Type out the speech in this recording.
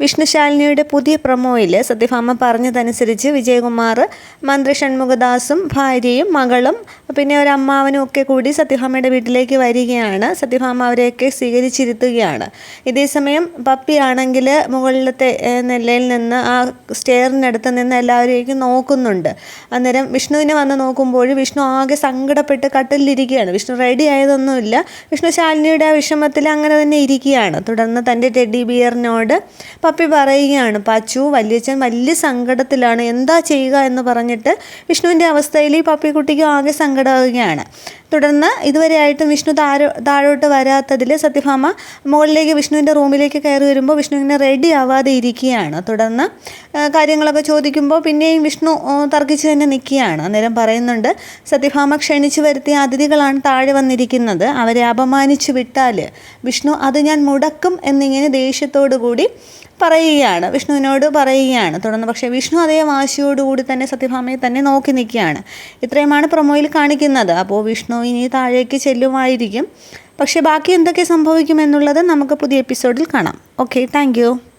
വിഷ്ണുശാലിനിയുടെ പുതിയ പ്രൊമോയിൽ സത്യഭാമ പറഞ്ഞതനുസരിച്ച് വിജയകുമാർ മന്ത്രി ഷൺമുഖദാസും ഭാര്യയും മകളും പിന്നെ ഒരു അമ്മാവനും ഒക്കെ കൂടി സത്യഭാമയുടെ വീട്ടിലേക്ക് വരികയാണ്. സത്യഭാമ അവരെയൊക്കെ സ്വീകരിച്ചിരുത്തുകയാണ്. ഇതേസമയം പപ്പിയാണെങ്കിൽ മുകളിലത്തെ നിലയിൽ നിന്ന് ആ സ്റ്റെയറിനടുത്ത് നിന്ന് എല്ലാവരെയും നോക്കുന്നുണ്ട്. അന്നേരം വിഷ്ണുവിനെ വന്ന് നോക്കുമ്പോൾ വിഷ്ണു ആകെ സങ്കടപ്പെട്ട് കട്ടിലിരിക്കുകയാണ്. വിഷ്ണു റെഡി ആയതൊന്നുമില്ല. വിഷ്ണു ശാലിനിയുടെ ആ വിഷമത്തിൽ അങ്ങനെ തന്നെ ഇരിക്കുകയാണ്. തുടർന്ന് തന്റെ ടെഡി ബിയറിനോട് പപ്പി പറയുകയാണ് പച്ചു വല്യച്ഛൻ വലിയ സങ്കടത്തിലാണ് എന്താ ചെയ്യുക? എന്ന് പറഞ്ഞിട്ട് വിഷ്ണുവിന്റെ അവസ്ഥയിൽ ഈ പപ്പിക്കുട്ടിക്ക് ആകെ സങ്കടമാവുകയാണ്. തുടർന്ന് ഇതുവരെ ആയിട്ടും വിഷ്ണു താഴോ താഴോട്ട് വരാത്തതിൽ സത്യഭാമ മുകളിലേക്ക് വിഷ്ണുവിന്റെ റൂമിലേക്ക് കയറി വരുമ്പോൾ വിഷ്ണു ഇങ്ങനെ റെഡി ആവാതെ ഇരിക്കുകയാണ്. തുടർന്ന് കാര്യങ്ങളൊക്കെ ചോദിക്കുമ്പോൾ പിന്നെയും വിഷ്ണു തർക്കിച്ച് തന്നെ നിൽക്കുകയാണ്. അന്നേരം പറയുന്നുണ്ട് സത്യഭാമ ക്ഷണിച്ചു വരുത്തിയ അതിഥികളാണ് താഴെ വന്നിരിക്കുന്നത്. അവരെ അപമാനിച്ചു വിട്ടാൽ വിഷ്ണു അത് ഞാൻ മുടക്കും എന്നിങ്ങനെ ദേഷ്യത്തോടു കൂടി പറയുകയാണ്. വിഷ്ണുവിനോട് പറയുകയാണ്. തുടർന്ന് പക്ഷേ വിഷ്ണു അതേ വാശിയോടുകൂടി തന്നെ സത്യഭാമയെ തന്നെ നോക്കി നിൽക്കുകയാണ്. ഇത്രയുമാണ് പ്രൊമോയിൽ കാണിക്കുന്നത്. അപ്പോൾ വിഷ്ണു ഇനി താഴേക്ക് ചെല്ലുമായിരിക്കും. പക്ഷേ ബാക്കി എന്തൊക്കെ സംഭവിക്കുമെന്നുള്ളത് നമുക്ക് പുതിയ എപ്പിസോഡിൽ കാണാം. Okay thank